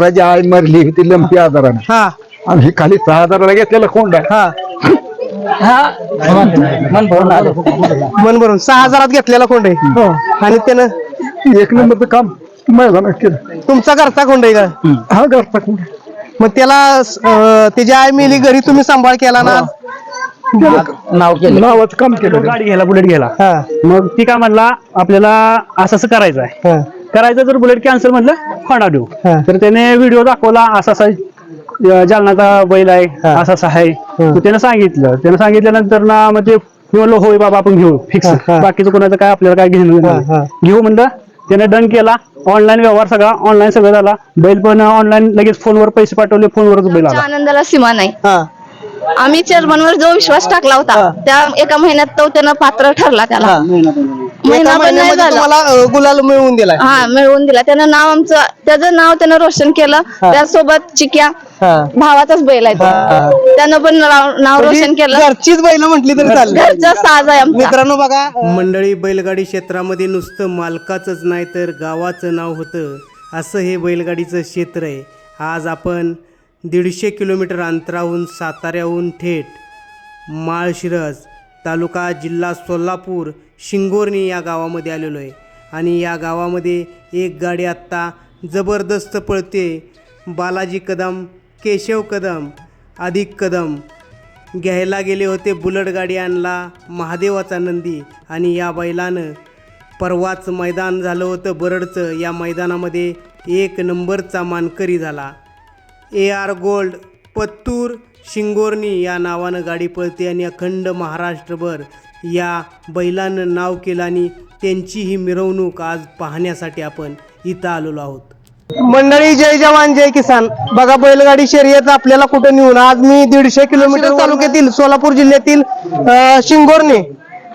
माझी आई मरली होती लंपी आजाराने. हा. आणि ही खाली सहा हजाराला घेतलेला कोंड आहे. हा. मन भरून सहा हजारात घेतलेला कोंड आहे. आणि त्यानं एक नंबरचं काम मैदानात केलं. तुमचा घरचा कोंड आहे का? हा घरचा कोंड मग त्याला अं, त्याची आई मेली घरी तुम्ही सांभाळ केला ना? नाव केलं. नावाचं काम केलं. गाडी घ्यायला बुलेट घ्यायला. हा. मग ती काय म्हणला आपल्याला असं असं करायचं आहे हा. करायचं तर बुलेट कॅन्सल म्हटलं होणार देऊ हा. तर त्याने व्हिडिओ दाखवला असा असा जालनाचा बैल आहे हा. असं असं आहे मग त्यानं सांगितलं त्यानं सांगितल्यानंतर ना मग ते मी म्हणलो होय बाबा आपण घेऊ फिक्स हा, हा. बाकीचं कोणाचं काय आपल्याला काय घेणं हा, हा. नाही. घेऊ म्हणलं त्याने डन केला ऑनलाईन व्यवहार सगळा ऑनलाईन सगळं झाला बैल पण ऑनलाईन लगेच फोनवर पैसे पाठवले फोनवरच बैल आमच्या आला आनंदाला सीमा नाही हा आम्ही चेअरमनवर जो विश्वास टाकला हा. होता त्या एका महिन्यात तो त्यानं पात्र ठरला त्याला महिना एका पण नाही महिन्यामध्ये झाला. तुम्हाला अं, गुलाल मिळवून दिलाय. हा मिळवून दिला त्यानं नाव आमचं त्याचं नाव त्यानं रोशन केलं. हा. त्यासोबत चिक्या हा. भावाचाच बैल आहे हा. तो त्यानं पण नाव नाव रोशन म्हणजे केलं. घरचीच बैल म्हटली तरी चालेल. घरचा साज आहे आमचा. मित्रांनो बघा मंडळी बैलगाडी क्षेत्रामध्ये नुसतं मालकाचंच नाही तर गावाचं नाव होतं. असं हे बैलगाडीचं क्षेत्र आहे. आज आपण दीडशे किलोमीटर अंतराहून साताऱ्याहून थेट माळशिरस तालुका जिल्हा सोलापूर शिंगोर्णी या गावामध्ये आलेलो आहे. आणि या गावामध्ये एक गाडी आत्ता जबरदस्त पळते. बालाजी कदम केशव कदम अधिक कदम. घ्यायला गेले होते बुलट गाडी आणला महादेवाचा नंदी आणि या बैलानं परवाच मैदान झालं होतं बरडचं. या मैदानामध्ये एक नंबरचा मानकरी झाला. ए आर गोल्ड पत्तूर शिंगोर्णी या नावानं गाडी पळते आणि अखंड महाराष्ट्रभर या बैलानं नाव केलं आणि त्यांची ही मिरवणूक आज पाहण्यासाठी आपण इथं आलेलो आहोत. मंडळी जय जवान जय किसान. बघा बैलगाडी शर्यत आपल्याला कुठे नेऊन आज मी दीडशे किलोमीटर तालुक्यातील सोलापूर जिल्ह्यातील अं, शिंगोर्णे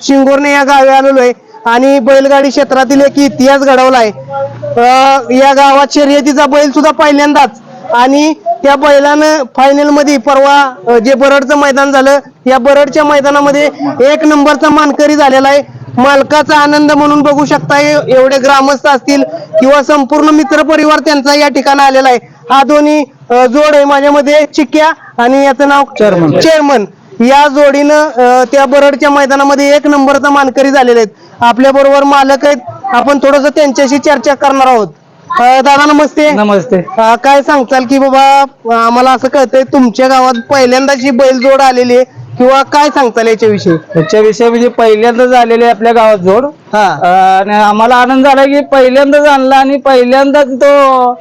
शिंगोर्णे या गावी आलेलो आहे आणि बैलगाडी क्षेत्रातील एक इतिहास घडवलाय अं, या गावात शर्यतीचा बैल सुद्धा पहिल्यांदाच आणि त्या बैलानं फायनलमध्ये परवा जे बरडचं मैदान झालं या बरडच्या मैदानामध्ये एक नंबरचा मानकरी झालेला आहे. मालकाचा आनंद म्हणून बघू शकता एवढे ग्रामस्थ असतील किंवा संपूर्ण मित्र परिवार त्यांचा या ठिकाणी आलेला आहे. हा दोन्ही जोड आहे माझ्यामध्ये चिक्या आणि याचं नाव चेअरमन चेअरमन या जोडीनं त्या बरडच्या मैदानामध्ये एक नंबरचा मानकरी झालेले आहेत. आपल्या बरोबर मालक आहेत. आपण थोडस त्यांच्याशी चर्चा करणार आहोत. अं, दादा नमस्ते. नमस्ते. अं, काय सांगताल की बाबा आम्हाला असं कळतंय तुमच्या गावात पहिल्यांदाच बैलजोड आलेली आहे. किंवा काय सांगताल याच्याविषयी? त्याच्याविषयी म्हणजे पहिल्यांदाच आलेले आपल्या गावात जोड. हा. आणि आम्हाला आनंद झाला की पहिल्यांदाच आणला आणि पहिल्यांदाच तो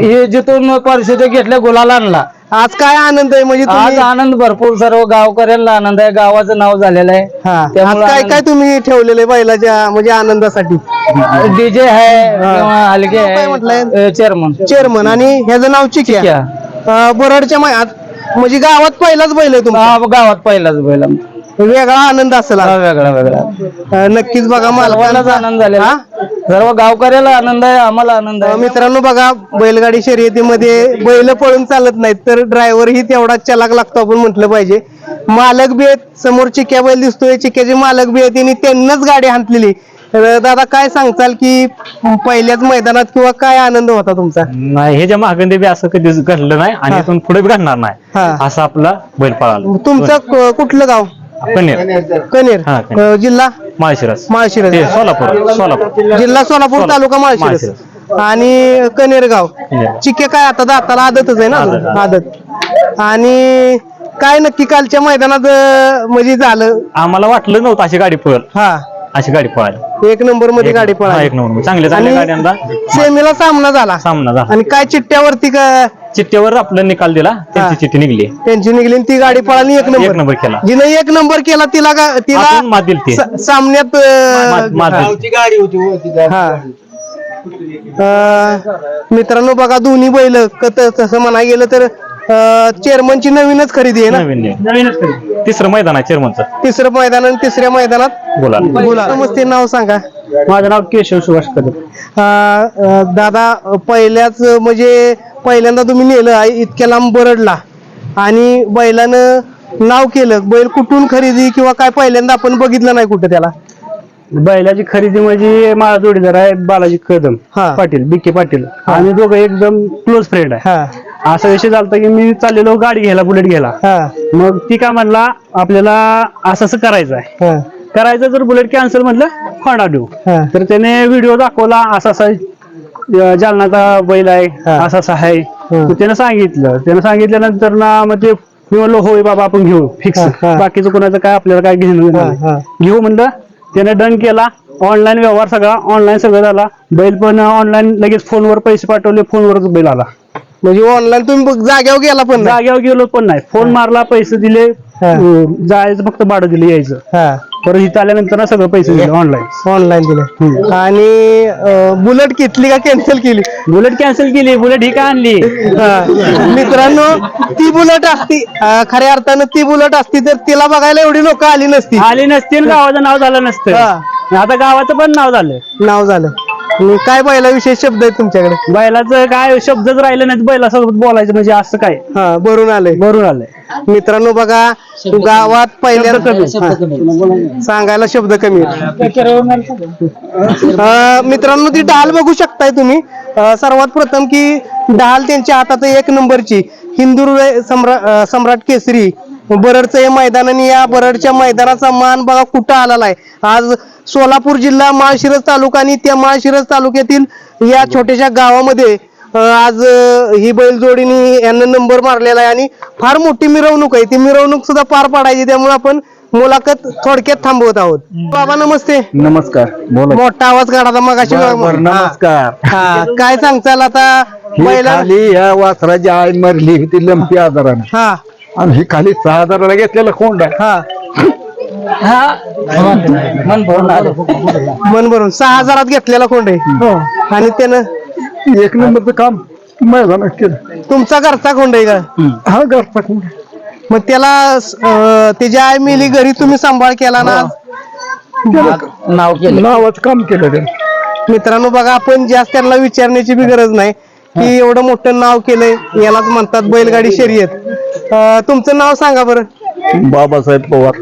हे जिथून परिषदे घेतल्या गुलाला आणला. आज काय आनंद आहे? म्हणजे आज तुम्ही आनंद भरपूर. सर्व गावकऱ्यांना आनंद आहे. गावाचं नाव झालेलं आहे. हा. आज त्यामुळे काय काय तुम्ही ठेवलेले बैलाच्या म्हणजे आनंदासाठी? डीजे आहे काय म्हटलंय? आहे चेअरमन चेअरमन आणि ह्याचं नाव चिक्या? अं, बरडच्या म्हणजे गावात पहिलाच बैल आहे तुमचा? गावात पहिलाच बैल आमचा. वेगळा आनंद असेल. हा, वेगळा वेगळा. अं, नक्कीच बघा सर्वांनाच मालकांचा आनंद झालेला सर्व गावकऱ्याला आनंद आहे आम्हाला आनंद आहे. मित्रांनो बघा बैलगाडी शर्यतीमध्ये बैल पळून चालत नाहीत तर ड्रायव्हर ही तेवढाच चलाक लागतो आपण म्हटलं पाहिजे. मालक बी आहेत समोर चिक्या बैल दिसतोय चिक्याचे मालक बी आहेत आणि त्यांनाच गाडी हाणलेली. तर दादा काय सांगताल की पहिल्याच मैदानात किंवा काय आनंद होता तुमचा? नाही हे ज्या महागंदे बी असं कधीच घडलं नाही आणि हा. इथून पुढे बी घडणार नाही. हा. असं आपला बैल पळाला. तुमचं क- कुठलं गाव? कनेर. कनेर. हा, कनेर. अं, जिल्हा? माळशिरस. माळशिरस. ते सोलापूर सोलापूर. जिल्हा सोलापूर सोला- तालुका माळशिरस. माळशिरस. आणि कनेर. चिके काय आता दाताला आदतच आहे ना अजून? आदत, आणि काय नक्की कालच्या मैदानात अं, म्हणजे झालं? आम्हाला वाटलं नव्हतं अशी गाडी पळ हा. अशी गाडी पळाली. एक नंबरमध्ये गाडी हा, पळाली. एक नंबर. चांगल्या चांगल्या गाड्यांना सेमीला सामना झाला. सामना झाला. आणि काय चिठ्ठ्यावरती का चिठ्ठीवर आपलं निकाल दिला हा. त्यांची चिठ्ठी निघली त्यांची निघली आणि ती गाडी पळाली एक एक नंबर नंबर केला जिने एक नंबर केला तिला का आपण तिला मात दिली ती सा- सामन्यात अं, मात- मात हा. दिली. हा अं, मित्रांनो बघा दोन्ही बैल कत- तसं म्हणाय गेलं तर चेअरमनची नवीनच खरेदी आहे ना? नवीन. तिसरं मैदान आहे चेअरमनचं तिसरं मैदान आणि तिसऱ्या मैदानात? बोला. बोला. नमस्ते नाव सांगा. माझं नाव केशव सुभाष कदम. अं, अं, दादा पहिल्याच म्हणजे पहिल्यांदा तुम्ही नेलं आहे इतक्या लांब बरडला. आणि बैलानं नाव केलं. बैल कुठून खरेदी किंवा काय पहिल्यांदा आपण बघितलं नाही कुठं त्याला? बैलाची खरेदी म्हणजे माझा जोडीदार आहे बालाजी कदम. हा. पाटील बिके पाटील. आम्ही दोघं एकदम क्लोज फ्रेंड आहे. हा. असा विषय झालता की मी चाललेलो गाडी घ्यायला बुलेट घ्यायला. मग ती काय म्हणला आपल्याला असं असं करायचं आहे. हा. करायचं जर बुलेट कॅन्सल म्हटलं होंडा देऊ. हा. तर त्याने व्हिडिओ दाखवला असा असा जालनाचा बैल आहे असा असा आहे. त्यानं सांगितलं त्यानं सांगितल्यानंतर ना मग ते मी म्हणलो होय बाबा आपण घेऊ फिक्स. बाकीचं कोणाचं काय आपल्याला काय घेणं. घेऊ म्हणलं त्याने डन केला ऑनलाईन व्यवहार सगळा ऑनलाईन सगळं झाला. बैल पण ऑनलाईन लगेच फोनवर पैसे पाठवले फोनवरच बैल आला. म्हणजे ऑनलाईन तुम्ही जाग्यावर गेला पण नाही? जागेवर गेलो पण नाही. फोन मारला पैसे दिले हा. अं, जायचं फक्त भाडं दिलं यायचं. हा. परत इथं आल्यानंतर ना सगळं पैसे दिले ऑनलाईन ऑनलाईन दिलं. आणि अं, बुलेट घेतली का कॅन्सल केली? बुलेट कॅन्सल केली बुलेट ही का आणली? हा. मित्रांनो ती बुलेट असती. अं, खऱ्या अर्थानं ती बुलेट असती तर तिला बघायला एवढी लोक आली नसती. आली नसती गावाचं नाव झालं नसतं. हा. आता गावाचं पण नाव झालं. नाव झालं. काय बैलाविषयी शब्द आहेत तुमच्याकडे? बैलाचं काय शब्दच राहिलं नाही बैलासोबत बोलायचं म्हणजे असं काय? हा भरून आलंय. भरून आलंय. मित्रांनो बघा गावात पहिल्या सांगायला शब्द कमी आहेत. अं, मित्रांनो ती ढाल बघू शकताय तुम्ही. अं, सर्वात प्रथम की ढाल त्यांच्या हातात एक नंबरची. हिंदू सम्राट केसरी. बरडचं हे मैदान आणि या बरडच्या मैदानाचा मान बघा कुठं आलेला आहे. आज सोलापूर जिल्हा माळशिरस तालुका आणि त्या माळशिरस तालुक्यातील या छोट्याशा गावामध्ये आज ही बैलजोडीने यांना नंबर मारलेला आहे आणि फार मोठी मिरवणूक आहे. ती मिरवणूक सुद्धा पार पाडायची त्यामुळे आपण मुलाखत थोडक्यात थांबवत आहोत. बाबा नमस्ते. नमस्कार. मोठा आवाज काढा मगाशी नमस्कार. हा काय सांगचाल आता बैला या वासराची आई मरली होती लंपी आजाराने. हा. आणि ही खाली सहा हजाराला घेतलेला कोंड. आहे हा. मन भरून सहा हजारात घेतलेला कोंड आहे. आणि त्यानं एक नंबरचं काम मैदानात केलं. तुमचा घरचा कोंड आहे का? हा घरचा कोंड आहे. मग त्याला अं, त्याची आई मिली घरी तुम्ही सांभाळ केला ना नाव केलं. नावाचं काम केलं त्याने. मित्रांनो बघा आपण जास्त त्यांना विचारण्याची बी गरज नाही. की एवढं मोठं नाव केलंय यालाच म्हणतात बैलगाडी शर्यत. तुमचं नाव सांगा बरं. बाबासाहेब पवार.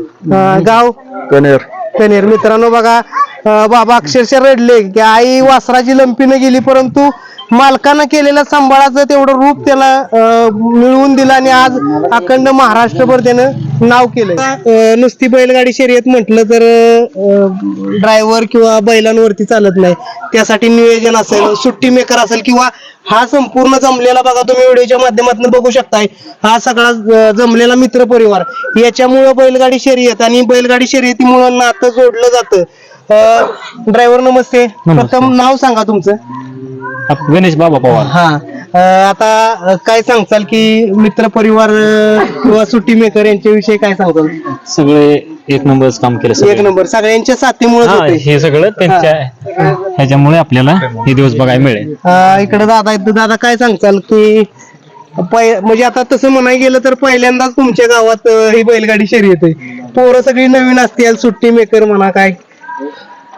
गाव? कनेर. कनेर. मित्रांनो बघा बाबा अक्षरशः रडले की आई वासराची लंपीनं गेली परंतु मालकानं केलेल्या सांभाळाचं तेवढं रूप त्याला मिळवून दिलं आणि आज अखंड महाराष्ट्रभर त्यानं नाव केलंय. अं, नुसती बैलगाडी शर्यत म्हटलं तर ड्रायव्हर किंवा बैलांवरती चालत नाही. त्यासाठी नियोजन असेल सुट्टी मेकर असेल किंवा हा संपूर्ण जमलेला बघा तुम्ही व्हिडिओच्या माध्यमातून बघू शकताय. हा सगळा जमलेला मित्र परिवार याच्यामुळं बैलगाडी शर्यत आणि बैलगाडी शर्यतीमुळं नातं जोडलं जातं. ड्रायव्हर नमस्ते. प्रथम नाव सांगा तुमचं. गणेश बाबा पवार. हा. अं, आता काय सांगचाल की मित्र परिवार अं, किंवा सुट्टी मेकर यांच्याविषयी काय सांगताल? सगळे एक नंबरच काम केलं एक सगळे. नंबर. सगळ्यांच्या साथीमुळे हा, हे सगळं त्यांच्या ह्याच्यामुळे आपल्याला हे दिवस बघायला मिळेल. इकडे दादा आहेत. दादा काय सांगचाल की म्हणजे आता तसं म्हणायला गेलं तर पहिल्यांदाच तुमच्या गावात अं, ही बैलगाडी शर्यत आहे. पोरं सगळी नवीन असतील सुट्टी मेकर म्हणा काय?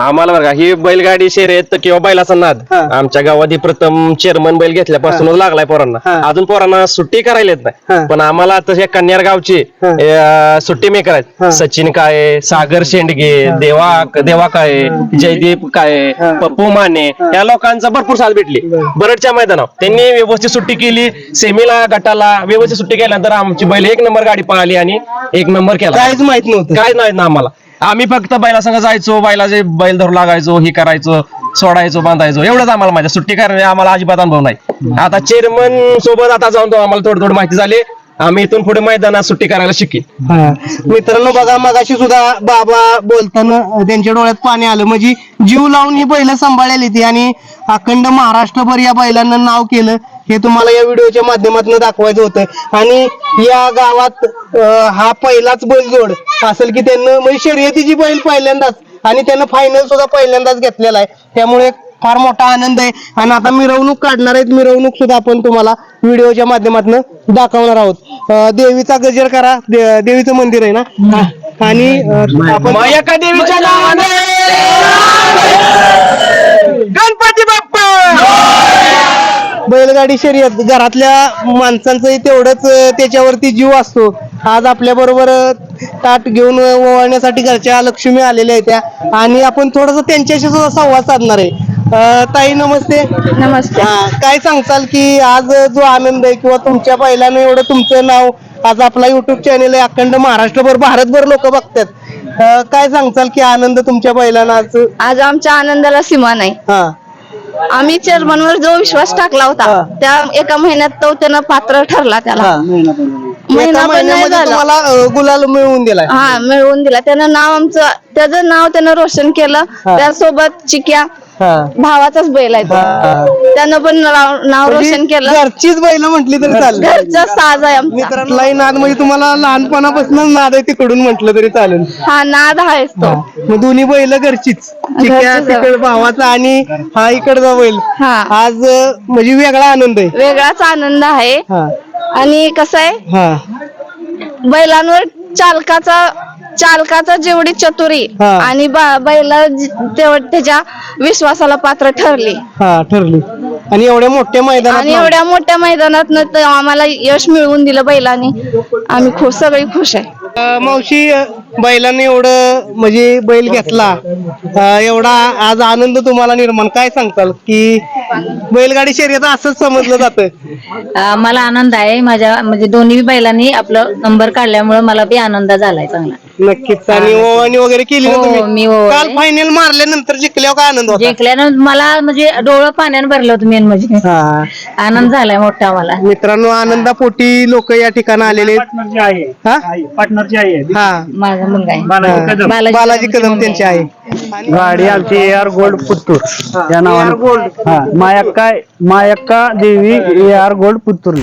आम्हाला बघा ही बैलगाडी शर्यत किंवा बैलाचा नाद. हा. आमच्या गावात ही प्रथम चेअरमन बैल घेतल्यापासूनच लागलाय पोरांना. हा. अजून पोरांना सुट्टी करायला येत हा. नाही पण आम्हाला तसे कन्यार गावचे हा. अं, सुट्टी मेकर हा. आहेत सचिन काय सागर शेंडगे देवा देवा काय जयदीप काय हा. पप्पू माने या लोकांचा भरपूर साथ भेटली. बरडच्या मैदानावर. त्यांनी व्यवस्थित सुट्टी केली सेमीला गटाला व्यवस्थित सुट्टी केल्यानंतर आमची बैल एक नंबर गाडी पळाली आणि एक नंबर केला. काहीच माहीत नव्हतं. काय नाही ना आम्हाला. आम्ही फक्त बैला संग जायचो बैलाचे बैल धरू लागायचो हे करायचो सोडायचो बांधायचो. एवढंच आम्हाला माहिती सुट्टी करणे आम्हाला अजिबात अनुभव नाही. आता चेअरमन सोबत आता जाऊन तो आम्हाला थोडी थोडी माहिती झाली. आम्ही इथून पुढे मैदानात सुट्टी करायला शिकेन. हा. मित्रांनो बघा मगाशी सुद्धा बाबा बोलताना त्यांच्या डोळ्यात पाणी आलं. म्हणजे जीव लावून ही बैल सांभाळलेली ती आणि अखंड महाराष्ट्रभर या बैलांना नाव केलं हे तुम्हाला या व्हिडिओच्या माध्यमातून दाखवायचं होतं. आणि या गावात अं, हा पहिलाच बैलजोड. असेल की त्यांना म्हणजे शर्यतीची बैल पहिल्यांदाच. आणि त्यानं फायनल सुद्धा पहिल्यांदाच घेतलेला आहे. त्यामुळे फार मोठा आनंद आहे. आणि आता मिरवणूक काढणार आहेत. मिरवणूक सुद्धा आपण तुम्हाला व्हिडिओच्या माध्यमातून दाखवणार आहोत. देवीचा गजर करा. दे- देवीचं मंदिर आहे ना. आणि आपण एका देवीच्या नावाने गणपती बाप्पा! बैलगाडी शर्यत घरातल्या माणसांचंही तेवढंच त्याच्यावरती जीव असतो. आज आपल्या बरोबर ताट घेऊन ओवाळण्यासाठी घरच्या लक्ष्मी आलेल्या आहेत त्या. आणि आपण थोडस त्यांच्याशी सुद्धा संवाद साधणार आहे. अं, ताई नमस्ते. नमस्ते. हा, काय सांगताल की आज जो आनंद आहे किंवा तुमच्या बैलानं एवढं तुमचं नाव आज आपला युट्यूब चॅनल आहे अखंड महाराष्ट्रभर भारतभर लोक बघतात. अं, काय सांगताल की आनंद तुमच्या बैलानं आज? आज आमच्या आनंदाला सीमा नाही. हा. आम्ही चेअरमनवर जो विश्वास टाकला हा. होता त्या एका महिन्यात तो त्यानं पात्र ठरला त्याला. हा महिना एका पण नाही महिन्यामध्ये झाला. तुम्हाला अं, गुलाल मिळवून दिलाय. हा मिळवून दिला. त्यानं नाव आमचं त्याचं नाव त्यानं रोशन केलं. हा. त्यासोबत चिक्या भावाचाच बैल आहे तो. त्यानं पण नाव नाव रोशन म्हणजे केलं. घरचीच बैल म्हटली तरी चालेल. घरचा साज आहे आमचा. मित्रांनो लाई नाद म्हणजे तुम्हाला लहानपणापासून नाद आहे तिकडून म्हटलं तरी चालेल. हा नाद आहेच तो. मग दोन्ही बैल घरचीच. चिक्या घरचीच आहे. तिकड भावाचा आणि हा इकडचा बैल. हा. आज अं, म्हणजे वेगळा आनंद आहे. वेगळाच आनंद आहे. हा. आणि कसं आहे? हा. बैलांवर चालकाचा चालकाचा जेवढी चतुरी हा. आणि बा- बैला जी- तेवढ त्याच्या विश्वासाला पात्र ठरली. हा ठरली. आणि एवढ्या मोठ्या मैदानात आणि एवढ्या मोठ्या मैदानात आम्हाला यश मिळवून दिलं बैलांनी. आम्ही खुश सगळी खुश आहे. अं, मावशी अं, बैलाने एवढं म्हणजे बैल घेतला. अं, एवढा आज आनंद तुम्हाला निर्माण काय सांगताल? की बैलगाडी शर्यत असंच समजलं जातं. अ, मला आनंद आहे. माझ्या म्हणजे दोन्ही बैलांनी आपलं नंबर काढल्यामुळे मला बी आनंद झालाय चांगला. नक्कीच. आणि ओवाणी वगैरे केली ना हो, तुम्ही? मी. काल फायनल मारल्यानंतर जिंकल्यावर काय आनंद होता. जिंकल्यानं मला म्हणजे डोळं पाण्यानं भरलं होतं मेन म्हणजे. हा. आनंद झालाय मोठा मला. मित्रांनो आनंदापोटी लोक या ठिकाणी आलेले आहेत. पार्टनरची आहे. हा? आई पार्टनरची आई आहे. हा. माझा मुलगा आहे. बालाजी कदम. बालाजी बालाजी कदमची कदम मम्मी त्यांची आहे गाडी आमची ए आर गोल्ड पुत्तूर. या नावाने. हा. मायक्का मायक्का देवी ए आर गोल्ड पुत्तूर.